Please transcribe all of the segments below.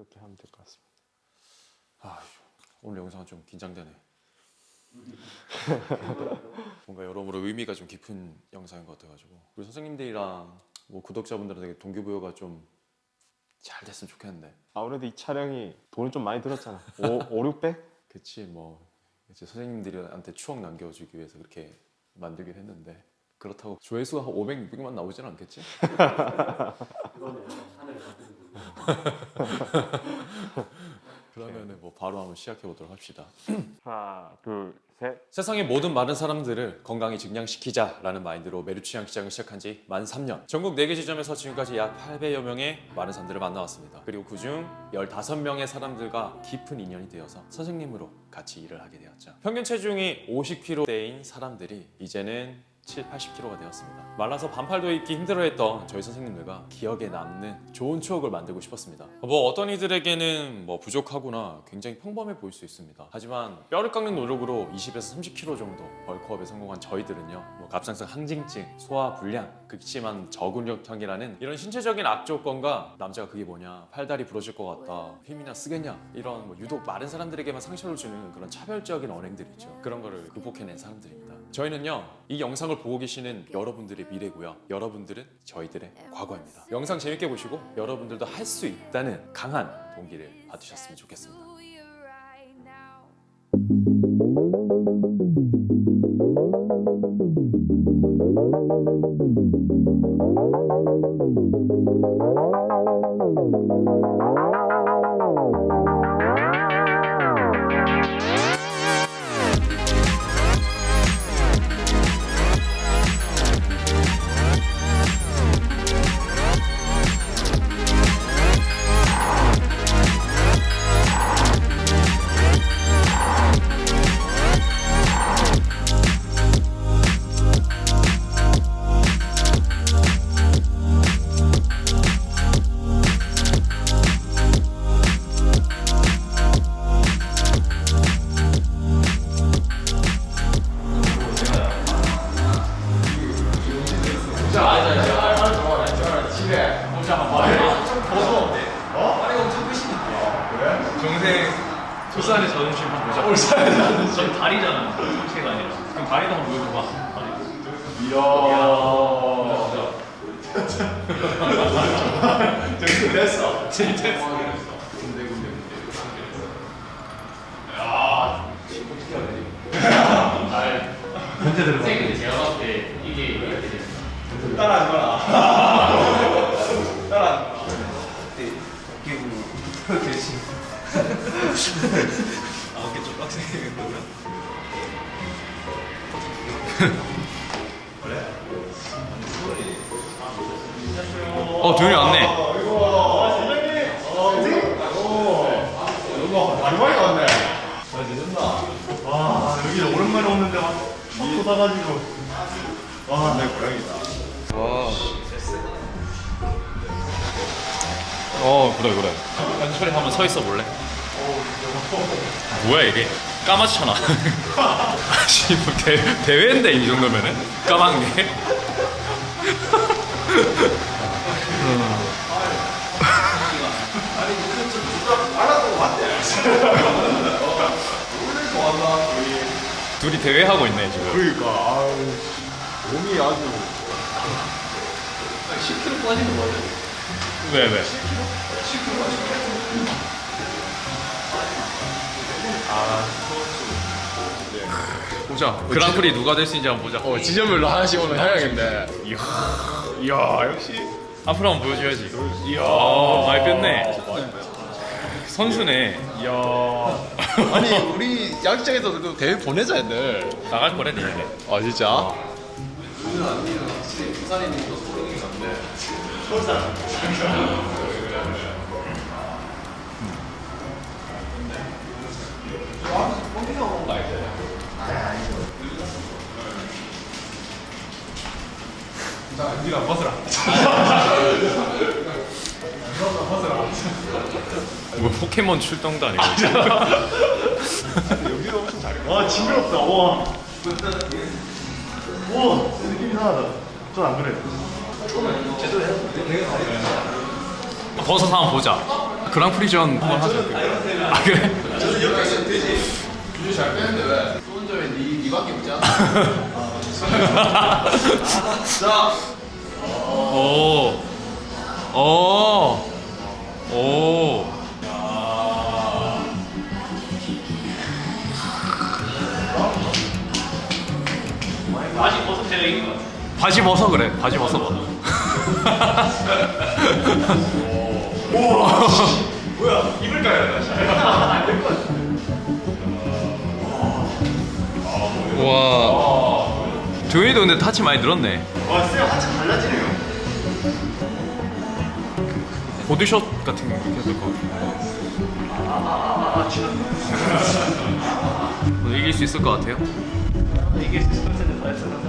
그렇게 하면 될 것 같습니다. 아, 오늘 영상은 좀 긴장되네. 뭔가 여러모로 의미가 좀 깊은 영상인 것 같아가지고 우리 선생님들이랑 뭐 구독자분들한테 동기부여가 좀 잘 됐으면 좋겠는데. 아무래도 이 촬영이 돈이 좀 많이 들었잖아. 5, 5 600? 그치 뭐 이제 선생님들한테 추억 남겨주기 위해서 그렇게 만들긴 했는데 그렇다고 조회수가 한 500, 600만 나오진 않겠지? 그러 면 은 뭐 바로 한번 시작해 보도록 합시다. 하나, 둘, 셋. 세상의 모든 많은 사람들을 건강히 증량시키자라는 마인드로 메르취향 시장을 시작한 지 만 3년. 전국 4개 지점에서 지금까지 약 800여 명의 많은 사람들을 만나왔습니다. 그리고 그중 15명의 사람들과 깊은 인연이 되어서 선생님으로 같이 일을 하게 되었죠. 평균 체중이 50kg대인 사람들이 이제는 7, 80kg가 되었습니다. 말라서 반팔도 입기 힘들어했던 저희 선생님들과 기억에 남는 좋은 추억을 만들고 싶었습니다. 뭐 어떤 이들에게는 뭐 부족하거나 굉장히 평범해 보일 수 있습니다. 하지만 뼈를 깎는 노력으로 20에서 30kg 정도 벌크업에 성공한 저희들은요, 뭐 갑상선 항진증, 소화 불량, 극심한 저근력형이라는 이런 신체적인 악조건과 남자가 그게 뭐냐, 팔다리 부러질 것 같다, 힘이나 쓰겠냐 이런 뭐 유독 마른 사람들에게만 상처를 주는 그런 차별적인 언행들 있죠. 그런 거를 극복해낸 사람들입니다. 저희는요, 이 영상을 보고 계시는 여러분들의 미래고요. 여러분들은 저희들의 과거입니다. 영상 재밌게 보시고 여러분들도 할 수 있다는 강한 동기를 받으셨으면 좋겠습니다. 정생 울산의 자존심 보자. 울산의 자존심. 전 다리잖아. 상체가 아니라. 그럼 다리도 한번 보여줘봐. 다리. 됐어. 진짜. 문제 들어. 선생님 제가 봤 아, 어깨 좀 보면. 그래? 어 도현이 왔네. 이거 많이 많이 왔네. 아, 늦었나? 와, 여기 오랜만에 오는데 막 쏟고 사가지고. 와, 내 고양이다. 어 그래 그래. 현철이 한번 서 있어 볼래? 뭐야 이게? 까맣잖아. 아씨 뭐 대, 대회인데 이 정도면은 까만 게. 둘이 대회 하고 있네 지금. 그러니까, 아유, 몸이 아주. 10kg 빠지는 거야? 왜 왜? 보자. 그랑프리 누가 될 수 있는지 한번 보자. 어, 지점별로 하나씩 오늘 해야겠네. 이야, 역시. 앞으로 한번 보여줘야지. 이야, 많이 뺐네. 선수네. 이야. 아니, 우리 야구장에서 그 대회 보내자, 애들. 나갈 거래, 니네. 아, 진짜? 니가 벗어라. 뭐 포켓몬 출동도 아니고. 여기도 엄청 잘해. 와, 징그럽다, 와. 와, 느낌 이상하다. 전 안 그래. 벗어서 한번 보자. 그랑프리전 한번 하자. 아 그래? 주주 잘 빼는데 왜? 쏘는 점에 니 니밖에 없잖아. 자, 오. 오. 오. 바지 벗어 제가 이긴 거 같아. 바지 벗어 그래. 바지 벗어. 뭐 와. 조현이도 근데 타치 많이 늘었네. 와쌤 한참 달라지네요 보드샷 같은 거 이렇게 해서 거. 오늘 이길 수 있을 것 같아요? 이게 다 했었는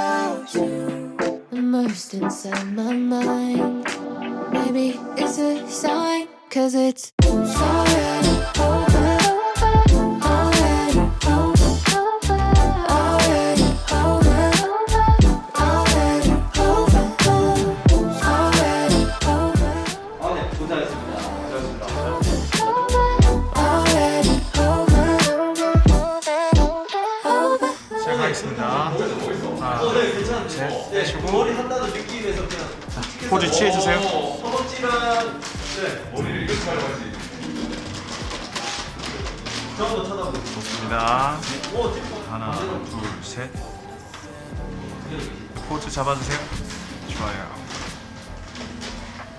about you, inside my mind. Maybe it's a sign, cause it's already over. 머리 한다는 느낌에서 그냥 포즈 취해주세요. 허벅지랑 네 머리를 이렇게 촬영하지 저 한번 쳐다보고 좋습니다. 오 찍고 하나, 둘, 셋. 포즈 잡아주세요. 좋아요.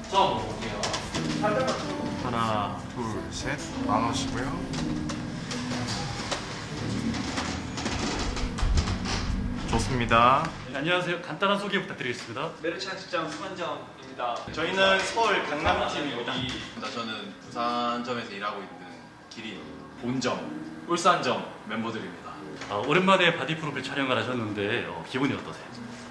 처음 먹어볼게요. 하나, 둘, 셋. 나누시고요. 좋습니다. 네, 안녕하세요. 간단한 소개 부탁드리겠습니다. 메르치안 직장 수관장입니다. 저희는 서울 강남팀입니다. 저는 부산점에서 일하고 있는 기린. 본점, 울산점 멤버들입니다. 아, 오랜만에 바디 프로필 촬영을 하셨는데 어, 기분이 어떠세요?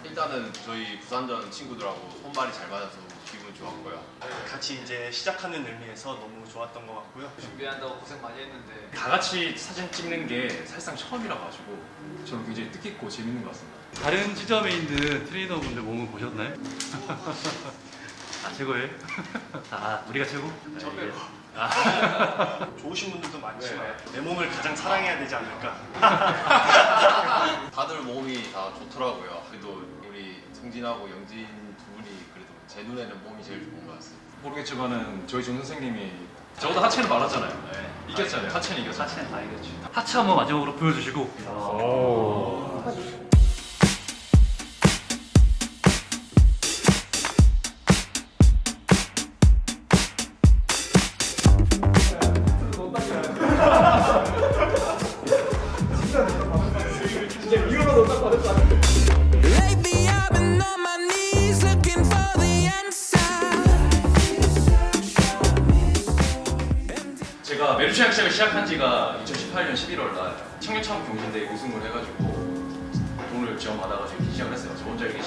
일단은 저희 부산점 친구들하고 손발이 잘 맞아서 기분 좋았고요. 같이 이제 시작하는 의미에서 너무 좋았던 것 같고요. 준비한다고 고생 많이 했는데 다 같이 사진 찍는 게 사실상 처음이라 가지고 저는 굉장히 뜻깊고 재밌는 것 같습니다. 다른 지점에 있는 트레이너분들 몸을 보셨나요? 아 최고예요? 아 우리가 최고? 선배로. 좋으신 분들도 많지만 내 몸을 가장 사랑해야 되지 않을까. 다들 몸이 다 좋더라고요. 그래도 우리 성진하고 영진 두 분이 그래도 제 눈에는 몸이 제일 좋은 것 같습니다. 모르겠지만은 저희 정 선생님이 저보다 하체는 많았잖아요. 이겼잖아요. 하체는 이겼잖아요. 하체는 다 이겼죠. 하체 한번 마지막으로 보여주시고 Lately,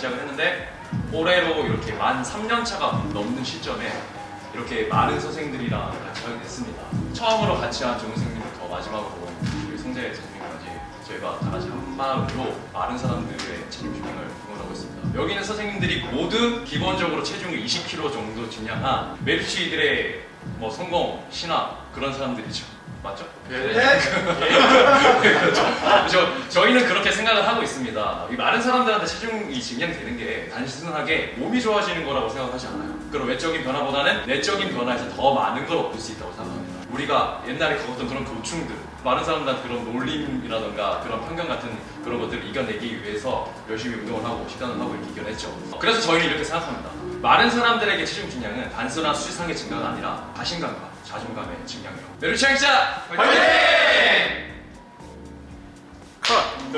시작을 했는데 올해로 이렇게 만 3년 차가 넘는 시점에 이렇게 많은 선생들이랑 같이 하게 됐습니다. 처음으로 같이 한 정 선생님부터 마지막으로 우리 성재 선생님까지 저희가 다 같이 한 마음으로 많은 사람들의 체중 증량을 응원하고 있습니다. 여기 있는 선생님들이 모두 기본적으로 체중을 20kg 정도 증량한 메르시들의 뭐 성공, 신화 그런 사람들이죠. 맞죠? 네. 그렇죠. 저, 저희는 그렇게 생각을 하고 있습니다. 이 많은 사람들한테 체중이 증량되는 게 단순하게 몸이 좋아지는 거라고 생각하지 않아요. 그런 외적인 변화보다는 내적인 변화에서 더 많은 걸 얻을 수 있다고 생각합니다. 우리가 옛날에 겪었던 그런 고충들, 많은 사람들한테 그런 놀림이라던가 그런 편견 같은 그런 것들을 이겨내기 위해서 열심히 운동을 하고 식단을 하고 이렇게 이겨냈죠. 그래서 저희는 이렇게 생각합니다. 많은 사람들에게 체중 증량은 단순한 수치상의 증가가 아니라 자신감과 자존감의 증량이라고. 메르치앙 기자! 화이팅! 컷!